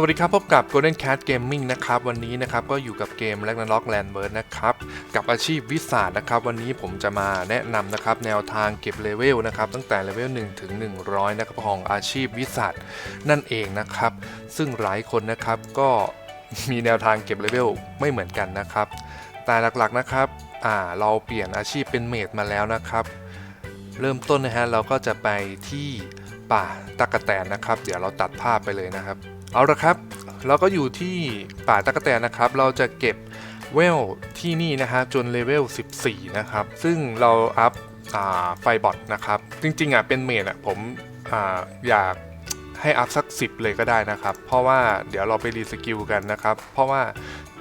สวัสดีครับพบกับ Golden Cat Gaming นะครับวันนี้นะครับก็อยู่กับเกม Ragnarok Landbird นะครับกับอาชีพวิสาดนะครับวันนี้ผมจะมาแนะนำนะครับแนวทางเก็บเลเวลนะครับตั้งแต่เลเวล1ถึง100นะครับของอาชีพวิสาดนั่นเองนะครับซึ่งหลายคนนะครับก็มีแนวทางเก็บเลเวลไม่เหมือนกันนะครับแต่หลักๆนะครับอ่าเราเปลี่ยนอาชีพเป็นเมดมาแล้วนะครับ เริ่มต้นนะฮะเราก็จะไปที่ป่าตะกะแตนนะครับ เดี๋ยวเราตัดภาพไปเลยนะครับ เอาละครับ เราก็อยู่ที่ป่าตะกะแตนนะครับ เราจะเก็บเวลที่นี่นะฮะจนเลเวล 14 นะครับ ซึ่งเราอัพไฟบอทนะครับ จริงๆอะเป็นเมดอะผมออยากให้อัพสัก 10 เลยก็ได้นะครับ เพราะว่าเดี๋ยวเราไปรีสกิลกันนะครับ เพราะว่า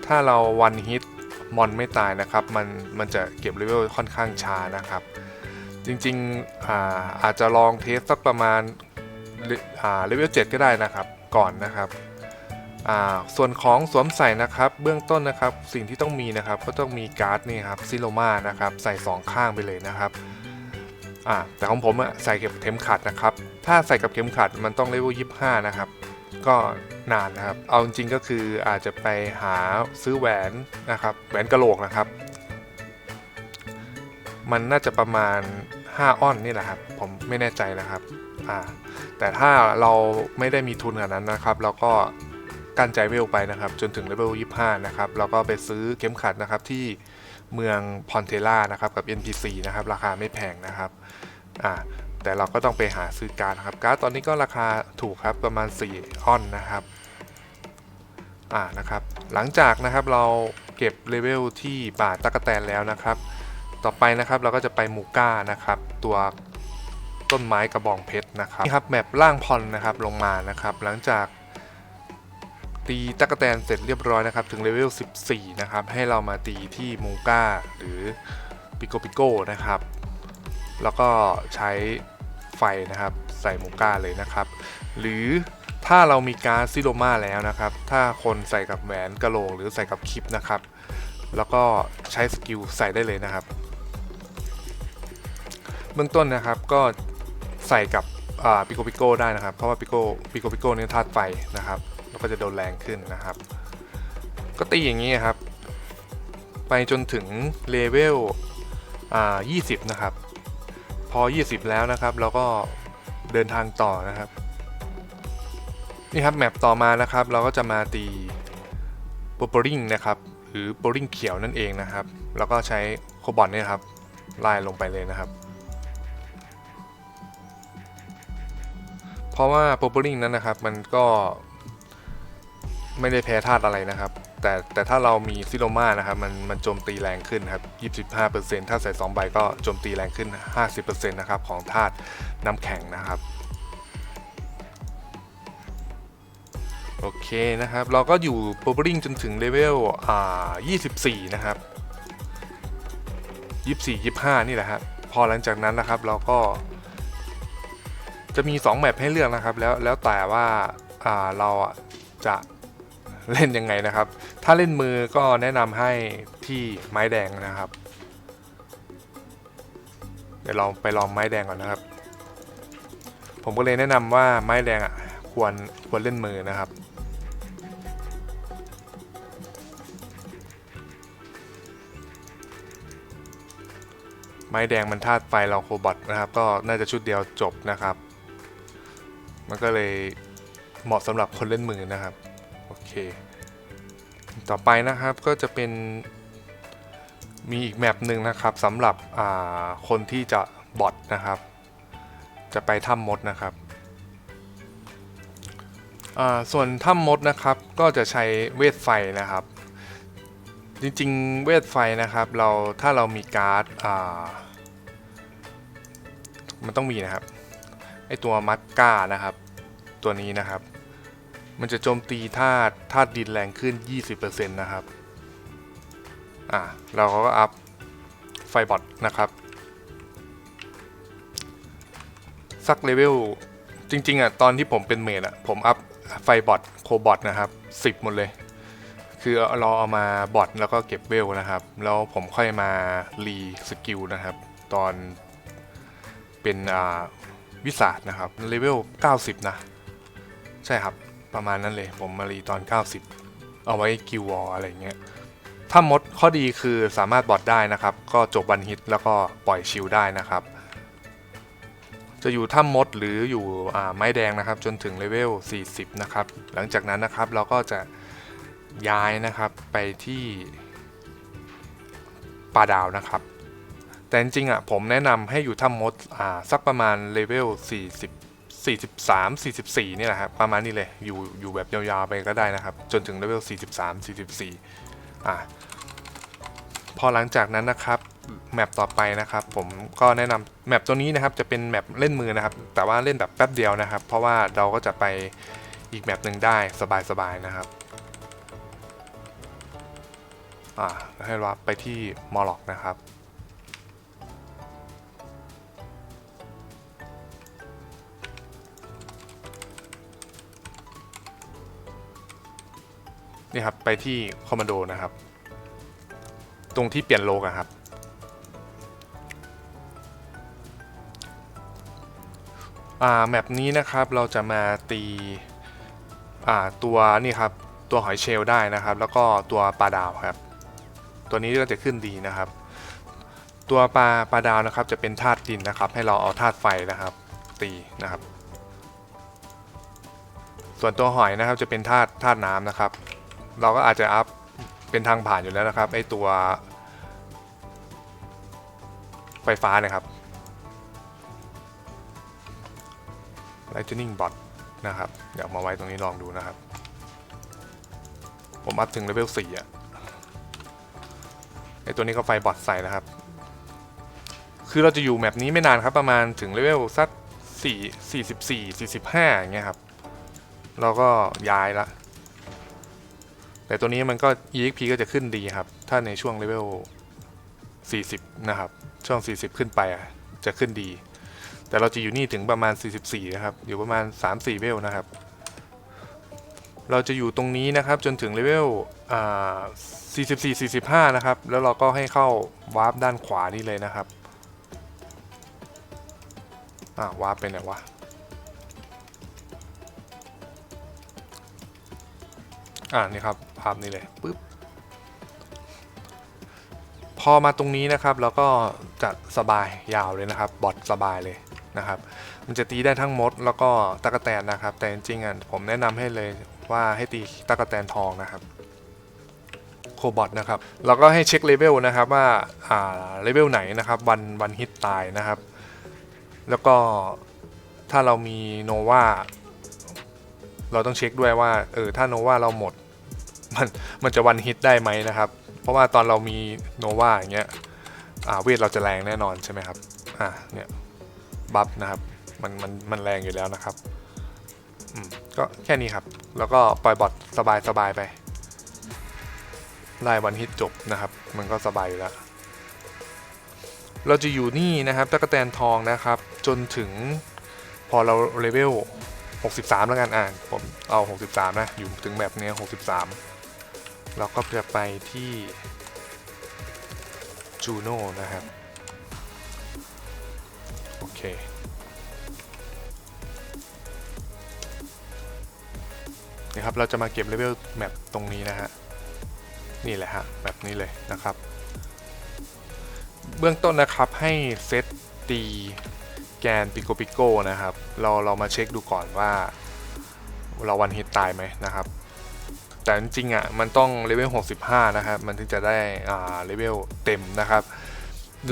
ถ้าเราวันฮิตมอนไม่ตายนะครับ มันมันจะเก็บเลเวลค่อนข้างช้านะครับ จริงๆอาอาจจะลองเทสสักประมาณเลอ่าเลเวล 7 ก็ได้นะครับ ก่อนนะครับส่วนของสวมใส่นะครับ เบื้องต้นนะครับสิ่งที่ต้องมีนะครับ ก็ต้องมีการ์ดนี่ครับซิโลมานะครับใส่ 2 ข้างไปเลยนะครับแต่ของผมอะใส่เก็บเข็มขัดนะครับ ถ้าใส่กับเข็มขัดมันต้องเลเวล25นะครับ ก็นานนะครับ เอาจริงก็คืออาจจะไปหาซื้อแหวนนะครับ แหวนกะโหลกนะครับ มันน่าจะประมาณ 5 อ้อนนี่แหละครับ ผมไม่แน่ใจนะครับ อ่า แต่ถ้าเราไม่ได้มีทุนขนาดนั้นนะครับ เราก็กั้นใจเวลไปนะครับ จนถึงเลเวล25 นะครับแล้วก็ไปซื้อเข็มขัดนะครับที่เมืองพอนเทล่านะครับกับ NPC นะครับ ราคาไม่แพงนะครับอ่าแต่เราก็ต้องไปหาซื้อการ์ดครับการ์ดตอนนี้ก็ราคาถูกครับประมาณ 4อ้อนนะครับอ่านะครับ หลังจากนะครับเราเก็บเลเวลที่ป่าตะกะแตนแล้วนะครับ ต่อไปนะครับเราก็จะไปมูก้านะครับ ตัว ต้นไม้กระบองเพชรนะครับนี่ครับแมปล่างพรนะครับลงมานะครับ หลังจากตีตะกแตนเสร็จเรียบร้อยนะครับ ถึงเลเวล 14 นะครับ ให้เรามาตีที่มูก้าหรือปิโกปิโกนะครับ แล้วก็ใช้ไฟนะครับ ใส่มูก้าเลยนะครับ หรือถ้าเรามีการซิโลมาแล้วนะครับ ถ้าคนใส่กับแหวนกะโหลกหรือใส่กับคลิปนะครับ แล้วก็ใช้สกิลใส่ได้เลยนะครับ เบื้องต้นนะครับก็ ใส่กับปิโกปิโก้ได้นะครับ เพราะว่าปิโกปิโกปิโก้นี่ธาตุไฟนะครับแล้วก็จะโดนแรงขึ้นนะครับ ก็ตีอย่างนี้ครับ ไปจนถึงเลเวลอ่า20นะครับ พอ 20 แล้วนะครับ เราก็เดินทางต่อนะครับนี่ครับแมปต่อมานะครับ เราก็จะมาตีโปโปริงนะครับหรือโปริงเขียวนั่นเองนะครับ แล้วก็ใช้โคบอลเนี่ยครับไล่ลงไปเลยนะครับ เพราะว่าโปโปริงนั้นนะครับ มันก็ไม่ได้แพ้ธาตุอะไรนะครับ แต่แต่ถ้าเรามีซิโลมานะครับมันมันโจมตีแรงขึ้นครับ25%ถ้าใส่2ใบก็โจมตีแรงขึ้น 50%นะครับของธาตุน้ำแข็งนะครับโอเคนะครับ เราก็อยู่โปรบิงจนถึงเลเวลอ่า24 นะครับ 24 25 นี่แหละครับพอหลังจากนั้นนะครับเราก็ จะมี 2 แมปให้เลือกนะครับ แล้วแล้วแต่ว่าเราจะเล่นยังไงนะครับ ถ้าเล่นมือก็แนะนำให้ที่ไม้แดงนะครับ เดี๋ยวลองไปลองไม้แดงก่อนนะครับ ผมก็เลยแนะนำว่าไม้แดงอะควรควรเล่นมือนะครับไม้แดงมันธาตุไฟเราโคบอทนะครับ ก็น่าจะชุดเดียวจบนะครับ มันก็เลยเหมาะสำหรับคนเล่นมือนะครับ โอเค ต่อไปนะครับก็จะเป็นมีอีกแมปหนึ่งนะครับสำหรับคนที่จะบอทนะครับ จะไปถ้ำมดนะครับส่วนถ้ำมดนะครับก็จะใช้เวทไฟนะครับ จริงๆ เวทไฟนะครับเราถ้าเรามีการ์ดมันต้องมีนะครับ ไอตัวมัดก้านะครับ ตัวนี้นะครับ มันจะโจมตีธาตุธาตุดินแรงขึ้น 20%นะครับอ่าเราก็อัพไฟบอทนะครับสักเลเวลจริงๆอะตอนที่ผมเป็นเมดอะผมอัพไฟบอทโคบอทนะครับ 10 หมดเลย คือเราเอามาบอทแล้วก็เก็บเวลนะครับ แล้วผมค่อยมารีสกิลนะครับ ตอนเป็นอะ วิสาดนะครับเลเวล 90 นะ ใช่ครับ ประมาณนั้นเลย ผมมารีตอน 90 เอาไว้กิววอลอะไรเงี้ย ถ้ามดข้อดีคือสามารถบอดได้นะครับ ก็จบวันฮิตแล้วก็ปล่อยชิลได้นะครับ จะอยู่ถ้ำมดหรืออยู่ไม้แดงนะครับ จนถึงเลเวล 40 นะครับ หลังจากนั้นนะครับเราก็จะย้ายนะครับไปที่ป่าดาวนะครับ แต่จริงๆอะผมแนะนำให้อยู่ถ้ำมดอ่าสักประมาณเลเวล40 43 44นี่แหละครับประมาณนี้เลยอยู่อยู่แบบยาวๆไปก็ได้นะครับ จนถึงเลเวล43 44อะพอหลังจากนั้นนะครับแมปต่อไปนะครับ ผมก็แนะนำแมปตัวนี้นะครับจะเป็นแมปเล่นมือนะครับ แต่ว่าเล่นแบบแป๊บเดียวนะครับ เพราะว่าเราก็จะไปอีกแมปหนึ่งได้สบายๆนะครับอ่าให้เราไปที่มอลล็อกนะครับ นี่ครับไปที่คอมมานโดนะครับ ตรงที่เปลี่ยนโลกอะครับ อ่าแมปนี้นะครับเราจะมาตีอ่าตัวนี่ครับตัวหอยเชลได้นะครับ แล้วก็ตัวปลาดาวครับ ตัวนี้ก็จะขึ้นดีนะครับ ตัวปลาปลาดาวนะครับจะเป็นธาตุดินนะครับ ให้เราเอาธาตุไฟนะครับ ตีนะครับ ส่วนตัวหอยนะครับจะเป็นธาตุธาตุน้ำนะครับ เราก็อาจจะอัพเป็นทางผ่านอยู่แล้วนะครับไอตัว ไฟฟ้านะครับ Lightning Bot นะครับเดี๋ยวมาไว้ตรงนี้ลองดูนะครับ ผมอัพถึงเลเวล4อะไอตัวนี้ก็ไฟบอทใส่นะครับ คือเราจะอยู่แมปนี้ไม่นานครับประมาณถึงเลเวลสัก4 44 45อย่างเงี้ยครับ เราก็ย้ายละ แต่ตัวนี้มันก็ EXP ก็จะขึ้นดีครับ ถ้าในช่วงเลเวล 40 นะครับ ช่วง 40 ขึ้นไปอะ จะขึ้นดี แต่เราจะอยู่นี่ถึงประมาณ 44 นะครับ อยู่ประมาณ 3-4 เวลนะครับ เราจะอยู่ตรงนี้นะครับ จนถึงเลเวล44 45 นะครับ แล้วเราก็ให้เข้าวาร์ปด้านขวานี่เลยนะครับ อ่าวาร์ปไปไหนวะ อ่านี่ครับภาพนี้เลยปึ๊บพอมาตรงนี้นะครับแล้วก็จะสบายยาวเลยนะครับ บอทสบายเลยนะครับ มันจะตีได้ทั้งมด แล้วก็ตะกแตนนะครับ แต่จริงๆอะผมแนะนำให้เลยว่าให้ตีตะกแตนทองนะครับโคบอทนะครับแล้วก็ให้เช็คเลเวลนะครับว่าอ่าเลเวลไหนนะครับวันวันฮิตตายนะครับ แล้วก็ถ้าเรามีโนวา เราต้องเช็คด้วยว่าเออถ้าโนวาเราหมด มันมันจะวันฮิตได้ไหมนะครับ เพราะว่าตอนเรามีโนวาอย่างเงี้ยอาเวทเราจะแรงแน่นอนใช่ไหมครับอ่าเนี่ยบัฟนะครับมันมันมันแรงอยู่แล้วนะครับอืมก็แค่นี้ครับ แล้วก็ปล่อยบอทสบายสบายไปไล่วันฮิตจบนะครับ มันก็สบายอยู่แล้ว เราจะอยู่นี่นะครับตะกแตนทองนะครับ จนถึงพอเราเลเวล 63 แล้วกันอ่านผมเอา 63 นะ อยู่ถึงแบบนี้ 63เราก็จะไปที่จูโน่นะครับ โอเค นี่ครับ เราจะมาเก็บเลเวลแมปตรงนี้นะฮะ นี่แหละฮะ แบบนี้เลยนะครับ เบื้องต้นนะครับให้เซตตีแกนปิโกปิโกนะครับ เราเรามาเช็คดูก่อนว่า เราวันฮิตตายไหมนะครับ แต่จริงๆอะมันต้องเลเวล 65 นะครับ มันถึงจะได้อ่าเลเวลเต็มนะครับ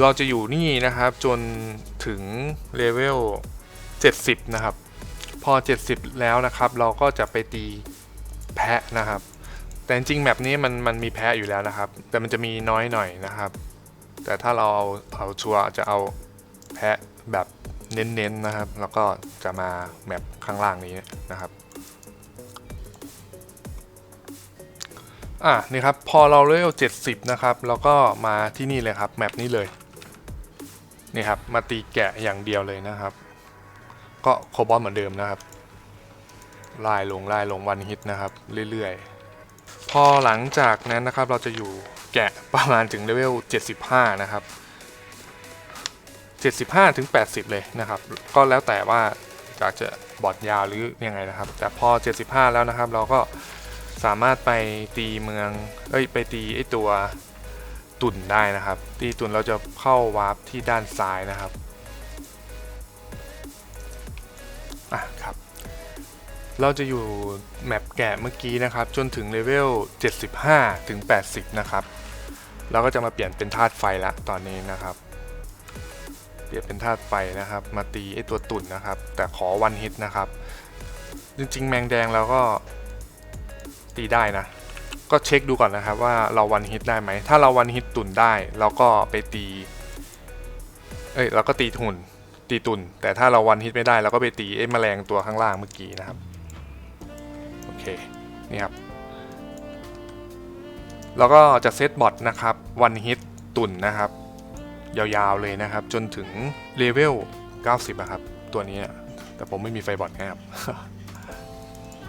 เราจะอยู่นี่นะครับจนถึงเลเวล 70 นะครับ พอ 70 แล้วนะครับ เราก็จะไปตีแพะนะครับ แต่จริงๆแมปนี้มันมันมีแพะอยู่แล้วนะครับ แต่มันจะมีน้อยหน่อยนะครับ แต่ถ้าเราเอาเอาชัวร์จะเอาแพะแบบ เน้นๆนะครับ แล้วก็จะมาแมปข้างล่างนี้นะครับอะนี่ครับพอเราเลเวล70 นะครับแล้วก็มาที่นี่เลยครับแมปนี้เลยนี่ครับมาตีแกะอย่างเดียวเลยนะครับ ก็โคบอลเหมือนเดิมนะครับไล่ลงไล่ลงวันฮิตนะครับ เรื่อยๆ พอหลังจากนั้นนะครับเราจะอยู่แกะประมาณถึงเลเวล75 นะครับ 75ถึง80 เลยนะครับ ก็แล้วแต่ว่าจากจะบอดยาวหรือยังไงนะครับ แต่พอ 75 แล้วนะครับ เราก็สามารถไปตีเมือง เอ้ย ไปตีไอตัวตุ่นได้นะครับ ตีตุ่นเราจะเข้าวาร์ปที่ด้านซ้ายนะครับ อะครับ เราจะอยู่แมปแกะเมื่อกี้นะครับ จนถึงเลเวล 75 ถึง 80 นะครับ เราก็จะมาเปลี่ยนเป็นธาตุไฟละตอนนี้นะครับ เปลี่ยนเป็นธาตุไฟนะครับ มาตีไอตัวตุ่นนะครับ แต่ขอวันฮิตนะครับ จริงๆ แมงแดงเราก็ตีได้นะ ก็เช็คดูก่อนนะครับว่าเราวันฮิตได้ไหม ถ้าเราวันฮิตตุ่นได้เราก็ไปตี เอ้ยเราก็ตีทุนตีตุ่นแต่ถ้าเราวันฮิตไม่ได้เราก็ไปตีไอ้แมลงตัวข้างล่างเมื่อกี้นะครับโอเคนี่ครับแล้วก็จะเซตบอทนะครับวันฮิตตุ่นนะครับ ยาวๆเลยนะครับ จนถึงเลเวล 90อะครับ ตัวนี้แต่ผมไม่มีไฟบอทนะครับ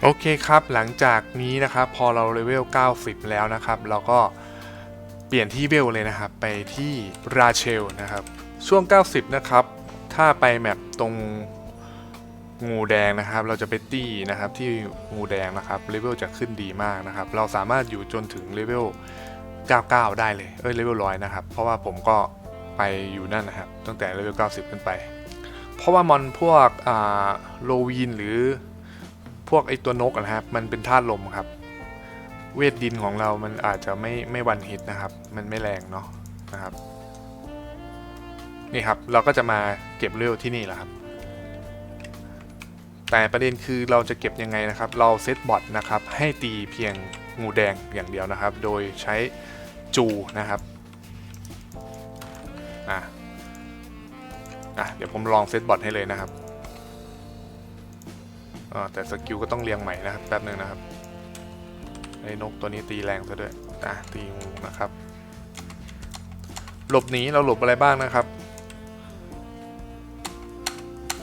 โอเคครับ หลังจากนี้นะครับพอเราเลเวล 90 แล้วนะครับ เราก็เปลี่ยนที่เวลเลยนะครับ ไปที่ราเชลนะครับ ช่วง 90 นะครับ ถ้าไปแมปตรงงูแดงนะครับ เราจะไปตี้นะครับที่งูแดงนะครับเลเวลจะขึ้นดีมากนะครับ เราสามารถอยู่จนถึงเลเวล 99 ได้เลย เอ้ยเลเวลร้อยนะครับ เพราะว่าผมก็ ไปอยู่นั่นนะครับตั้งแต่เลเวล90 ขึ้นไป เพราะว่ามอนพวกโลวีนหรือพวกไอตัวนกนะครับ มันเป็นธาตุลมครับ เวทดินของเรามันอาจจะไม่ไม่วันฮิตนะครับ มันไม่แรงเนาะนะครับนี่ครับเราก็จะมาเก็บเร็วที่นี่แหละครับ แต่ประเด็นคือเราจะเก็บยังไงนะครับ เราเซตบอทนะครับให้ตีเพียงงูแดงอย่างเดียวนะครับ โดยใช้จูนะครับ อะอะเดี๋ยวผมลองเซตบอทให้เลยนะครับอ่าแต่สกิลก็ต้องเรียงใหม่นะครับแป๊บหนึ่งนะครับไอ้นกตัวนี้ตีแรงซะด้วยอะตีงูนะครับ หลบหนีเราหลบอะไรบ้างนะครับ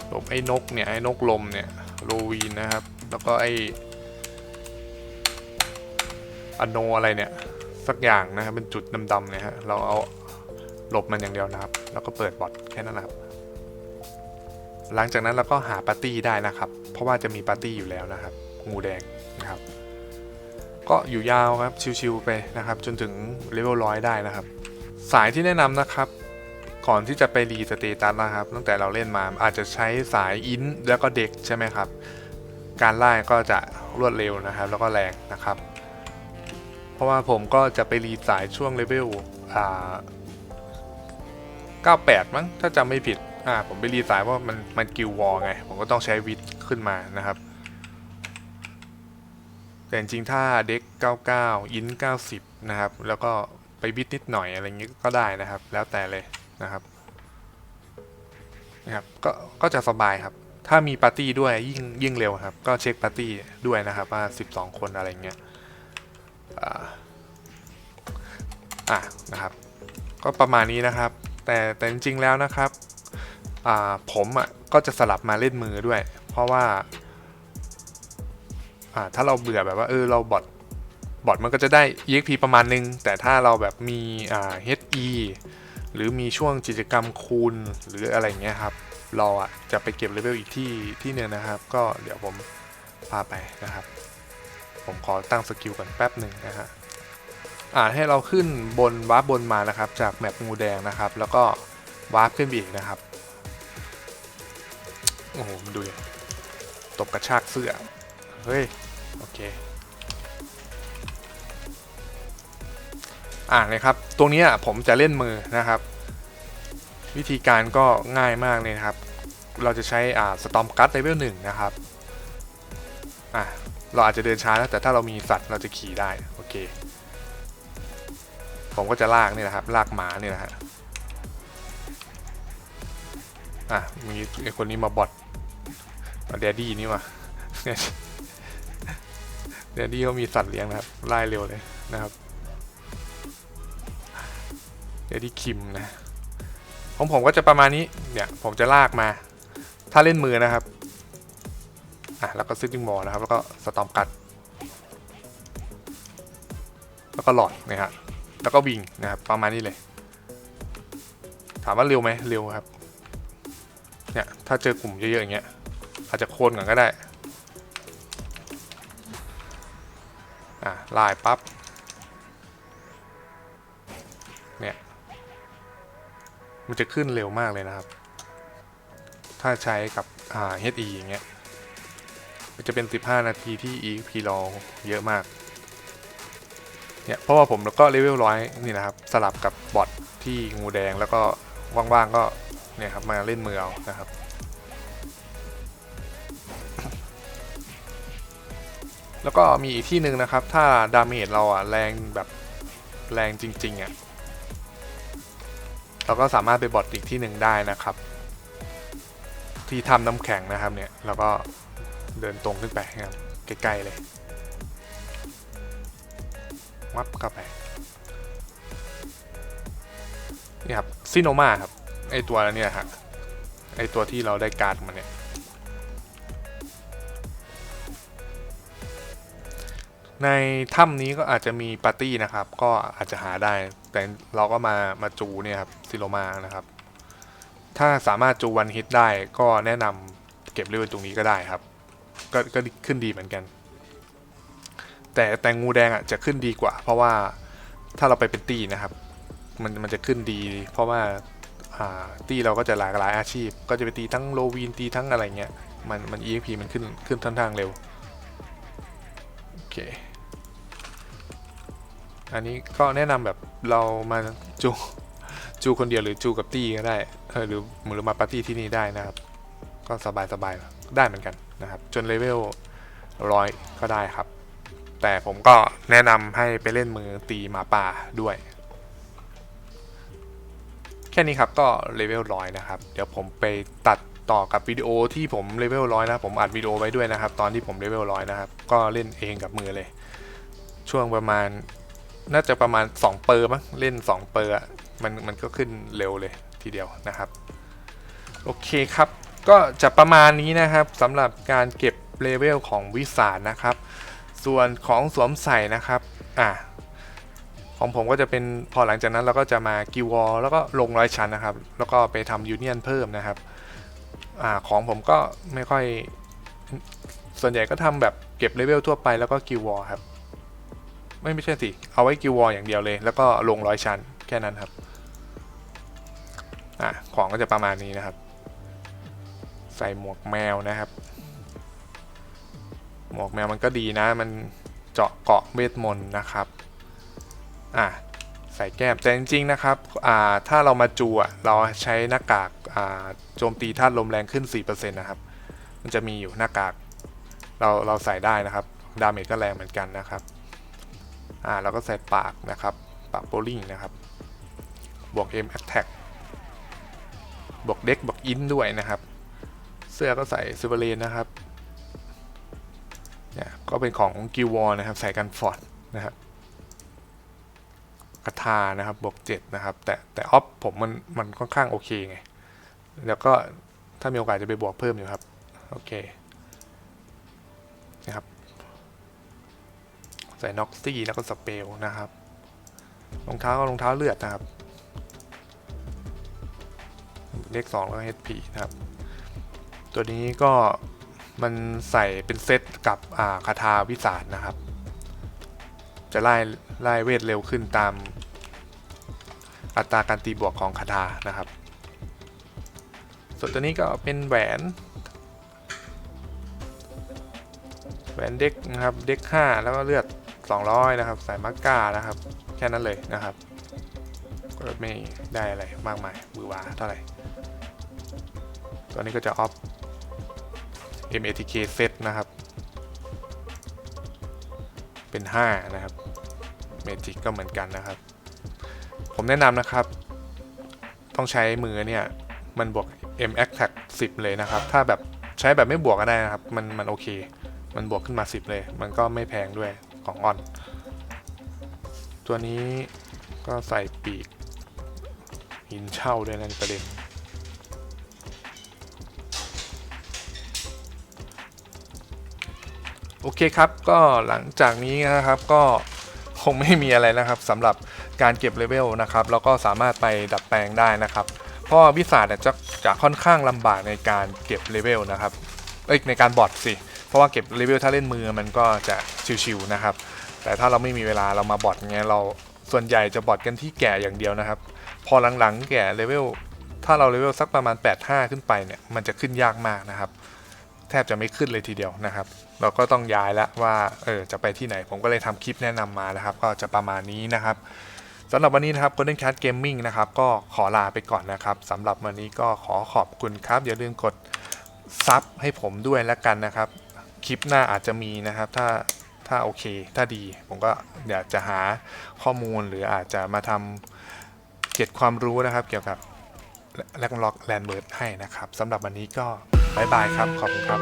หลบไอ้นกเนี่ยไอ้นกลมเนี่ยโลวีนนะครับ แล้วก็ไอ้อโนอะไรเนี่ย สักอย่างนะครับเป็นจุดดำๆเนี่ยฮะเราเอา หลบมันอย่างเดียวนะครับ แล้วก็เปิดบอทแค่นั้นแหละครับ หลังจากนั้นเราก็หาปาร์ตี้ได้นะครับ เพราะว่าจะมีปาร์ตี้อยู่แล้วนะครับ งูแดงนะครับ ก็อยู่ยาวครับ ชิวๆไปนะครับ จนถึงเลเวลร้อยได้นะครับ สายที่แนะนำนะครับ ก่อนที่จะไปรีสเตตัสนะครับ ตั้งแต่เราเล่นมาอาจจะใช้สายอินแล้วก็เด็กใช่ไหมครับ การไล่ก็จะรวดเร็วนะครับ แล้วก็แรงนะครับ เพราะว่าผมก็จะไปรีสายช่วงเลเวลอ่า 98 มั้งถ้าจำไม่ผิดอ่าผมไปรีสายเพราะมันมันกิลวอลไง ผมก็ต้องใช้วิทขึ้นมานะครับ แต่จริงๆถ้าเด็ก 99 อิน 90 นะครับ แล้วก็ไปวิทนิดหน่อยอะไรอย่างงี้ก็ได้นะครับ แล้วแต่เลยนะครับนะครับก็ก็จะสบายครับ ถ้ามีปาร์ตี้ด้วยยิ่งยิ่งเร็วครับ ก็เช็คปาร์ตี้ด้วยนะครับว่า 12 คนอะไรเงี้ยอ่าอะนะครับ ก็ประมาณนี้นะครับ แต่แต่จริงๆแล้วนะครับผมอะก็จะสลับมาเล่นมือด้วย เพราะว่าถ้าเราเบื่อแบบว่าเออเราบอทบอทมันก็จะได้ EXP ประมาณนึง แต่ถ้าเราแบบมี HE หรือมีช่วงกิจกรรมคูณหรืออะไรเงี้ยครับเราอะจะไปเก็บเลเวลอีกที่ที่หนึ่งนะครับ ก็เดี๋ยวผมพาไปนะครับ ผมขอตั้งสกิลก่อนแป๊บหนึ่งนะฮะ อ่าให้เราขึ้นบนวาร์ปบนมานะครับ จากแมปงูแดงนะครับ แล้วก็วาร์ปขึ้นไปอีกนะครับ โอ้โหดูดิตบกระชากเสื้อ เฮ้ย โอเค อ่านเลยครับ ตรงนี้ผมจะเล่นมือนะครับ วิธีการก็ง่ายมากเลยครับ เราจะใช้อ่าสตอมกัตเลเวลหนึ่งนะครับ อ่าเราอาจจะเดินช้านะแต่ถ้าเรามีสัตว์เราจะขี่ได้ โอเค ผมก็จะลากนี่นะครับ ลากหมาเนี่ยนะฮะอะมีไอคนนี้มาบอทเดดดี้นี่มาเดดดี้เขามีสัตว์เลี้ยงนะครับไล่เร็วเลยนะครับเดดดี้คิมนะของผมก็จะประมาณนี้เนี่ยผมจะลากมา ถ้าเล่นมือนะครับอะแล้วก็ซิตติ้งบอนะครับ แล้วก็สตอมกัด แล้วก็หลอดนะครับ แล้วก็วิ่งนะครับประมาณนี้เลย ถามว่าเร็วไหมเร็วครับเนี่ยถ้าเจอกลุ่มเยอะๆอย่างเงี้ยอาจจะโคนก่อนก็ได้อะไล่ปั๊บเนี่ยมันจะขึ้นเร็วมากเลยนะครับ ถ้าใช้กับอ่า HE อย่างเงี้ยมันจะเป็น 15 นาทีที่ EP รอเยอะมาก เนี่ยเพราะว่าผมแล้วก็เลเวลร้อยนี่นะครับสลับกับบอทที่งูแดงแล้วก็ว่างๆก็เนี่ยครับมาเล่นมือเอานะครับแล้วก็มีอีกที่หนึ่งนะครับ ถ้าดาเมจเราอะแรงแบบแรงจริงๆอะเราก็สามารถไปบอทอีกที่หนึ่งได้นะครับ ที่ทำน้ำแข็งนะครับเนี่ยแล้วก็เดินตรงขึ้นไปครับใกล้ๆเลย วับเข้าไปนี่ครับซิโนมาครับไอตัวเนี่ยฮะไอตัวที่เราได้การ์ดมาเนี่ยในถ้ำนี้ก็อาจจะมีปาร์ตี้นะครับ ก็อาจจะหาได้ แต่เราก็มามาจูเนี่ยครับซิโลมานะครับ ถ้าสามารถจูวันฮิตได้ก็แนะนำเก็บเลเวลตรงนี้ก็ได้ครับ ก็ก็ขึ้นดีเหมือนกัน แต่แต่งูแดงอะจะขึ้นดีกว่า เพราะว่าถ้าเราไปเป็นตีนะครับ มันมันจะขึ้นดี เพราะว่าอ่าตีเราก็จะหลากหลายอาชีพ ก็จะไปตีทั้งโลวีนตีทั้งอะไรเงี้ยมันมัน EXP มันขึ้นขึ้นท่อนทางเร็วโอเคอันนี้ก็แนะนำแบบเรามาจูจูคนเดียวหรือจูกับตี้ก็ได้หรือหรือมาปาร์ตี้ที่นี่ได้นะครับ ก็สบายสบายได้เหมือนกันนะครับ จนเลเวลร้อยก็ได้ครับ แต่ผมก็แนะนำให้ไปเล่นมือตีหมาป่าด้วย แค่นี้ครับก็เลเวลร้อยนะครับ เดี๋ยวผมไปตัดต่อกับวิดีโอที่ผมเลเวลร้อยนะผมอัดวิดีโอไว้ด้วยนะครับ ตอนที่ผมเลเวลร้อยนะครับ ก็เล่นเองกับมือเลย ช่วงประมาณน่าจะประมาณ 2 เปอร์มั้งเล่น 2 เปอร์อะมันมันก็ขึ้นเร็วเลยทีเดียวนะครับ โอเคครับ ก็จะประมาณนี้นะครับสำหรับการเก็บเลเวลของวิสาดนะครับ ส่วนของสวมใส่นะครับอะของผมก็จะเป็นพอหลังจากนั้นเราก็จะมากิวอลแล้วก็ลงร้อยชั้นนะครับ แล้วก็ไปทำยูเนียนเพิ่มนะครับอ่าของผมก็ไม่ค่อย ส่วนใหญ่ก็ทำแบบเก็บเลเวลทั่วไปแล้วก็กิวอลครับ ไม่ไม่ใช่สิ เอาไว้กิววอลอย่างเดียวเลย แล้วก็ลงร้อยชั้นแค่นั้นครับอะของก็จะประมาณนี้นะครับ ใส่หมวกแมวนะครับ หมวกแมวมันก็ดีนะ มันเจาะเกาะเวทมนต์นะครับอะใส่แก้มแต่จริงๆนะครับอ่าถ้าเรามาจูอะเราใช้หน้ากากอ่าโจมตีธาตุลมแรงขึ้น 4%นะครับ มันจะมีอยู่หน้ากาก เราเราใส่ได้นะครับดาเมจก็แรงเหมือนกันนะครับอ่าเราก็ใส่ปากนะครับปากโบลิ่งนะครับ บวก M attack บวกเด็กบวกอินด้วยนะครับ เสื้อก็ใส่ซูเปอร์เลนนะครับ ก็เป็นของกิววอนะครับ ใส่กันฟอร์ดนะครับกระทานะครับบวก7นะครับ แต่แต่ออฟผมมันมันค่อนข้างโอเคไง แล้วก็ถ้ามีโอกาสจะไปบวกเพิ่มอยู่ครับ โอเคนะครับใส่น็อกซี่แล้วก็สเปลนะครับรองเท้าก็รองเท้าเลือดนะครับ เลข2แล้วก็ HP นะครับ ตัวนี้ก็ มันใส่เป็นเซตกับอ่าคาถาวิสาดนะครับ จะไล่ไล่เวทเร็วขึ้นตามอัตราการตีบวกของคาถานะครับ ส่วนตัวนี้ก็เป็นแหวน แหวนเด็กนะครับเด็ก5แล้วก็เลือด 200 นะครับ ใส่มักกานะครับ แค่นั้นเลยนะครับ ก็ไม่ได้อะไรมากมายบือวาเท่าไหร่ ตัวนี้ก็จะออฟ MATK เซตนะครับ เป็น 5 นะครับเมจิกก็เหมือนกันนะครับ ผมแนะนำนะครับ ต้องใช้มือเนี่ย มันบวก M Attack 10 เลยนะครับ ถ้าแบบใช้แบบไม่บวกก็ได้นะครับ มันมันโอเค มันบวกขึ้นมา 10 เลย มันก็ไม่แพงด้วยของออน ตัวนี้ก็ใส่ปีกหินเช่าด้วยนั่นประเด็น โอเคครับ ก็หลังจากนี้นะครับก็คงไม่มีอะไรนะครับสำหรับการเก็บเลเวลนะครับแล้วก็สามารถไปดัดแปลงได้นะครับเพราะวิสาเนี่ยจะจะค่อนข้างลำบากในการเก็บเลเวลนะครับเอ้ยในการบอทสิเพราะว่าเก็บเลเวลถ้าเล่นมือมันก็จะชิวๆนะครับ แต่ถ้าเราไม่มีเวลาเรามาบอทเงี้ยเราส่วนใหญ่จะบอทกันที่แก่อย่างเดียวนะครับ พอหลังๆแก่เลเวลถ้าเราเลเวลสักประมาณ 8-5 ขึ้นไปเนี่ยมันจะขึ้นยากมากนะครับ ทบจะไม่ขึ้นเลยทีเดียวนะครับ เราก็ต้องย้ายแล้วว่าเออจะไปที่ไหน ผมก็เลยทำคลิปแนะนำมานะครับ ก็จะประมาณนี้นะครับสำหรับวันนี้นะครับ Golden Cat Gaming นะครับ ก็ขอลาไปก่อนนะครับสำหรับวันนี้ก็ขอขอบคุณครับ อย่าลืมกดซับให้ผมด้วยแล้วกันนะครับ คลิปหน้าอาจจะมีนะครับ ถ้าถ้าโอเค ถ้าดี ผมก็อยากจะหาข้อมูลหรืออาจจะมาทำเก็บความรู้นะครับ เกี่ยวกับแลกล็อกแลนเบิร์ดให้นะครับสำหรับวันนี้ก็ บายบายครับ ขอบคุณครับ